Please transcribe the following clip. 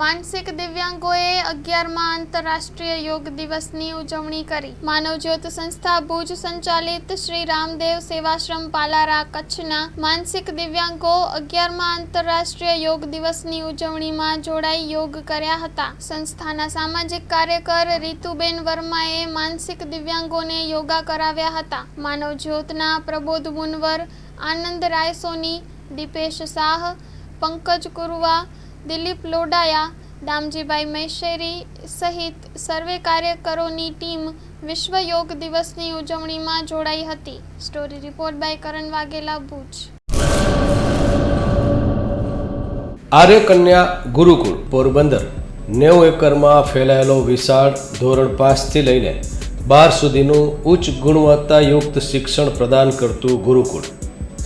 માનસિક દિવ્યાંગોએ અગિયારમાં આંતરરાષ્ટ્રીય યોગ દિવસની ઉજવણી કરી. માનવજ્યોત સંસ્થા ભુજ સંચાલિત શ્રી રામદેવ સેવાશ્રમ પાલારા કચ્છના માનસિક દિવ્યાંગો અગિયારમાં આંતરરાષ્ટ્રીય યોગ દિવસની ઉજવણીમાં જોડાઈ યોગ કર્યા હતા. સંસ્થાના સામાજિક કાર્યકર રીતુબેન વર્માએ માનસિક દિવ્યાંગોને યોગા કરાવ્યા હતા. માનવજ્યોતના પ્રબોધ મુનવર, આનંદ રાયસોની, દીપેશ શાહ, પંકજ કુરવા દિલીપ લોડાયા દામજીભાઈ મૈશેરી સહિત સર્વે કાર્યકરોની ટીમ વિશ્વ યોગ દિવસની ઉજવણીમાં જોડાઈ હતી. Story report by Karan Vaghela Bhuj. Arya Kanya Gurukul, Porbandar. નેવું એકરમાં ફેલાયેલો વિશાળ ધોરણ પાંચથી લઈને બાર સુધીનું ઉચ્ચ ગુણવત્તાયુક્ત શિક્ષણ પ્રદાન કરતું ગુરુકુળ.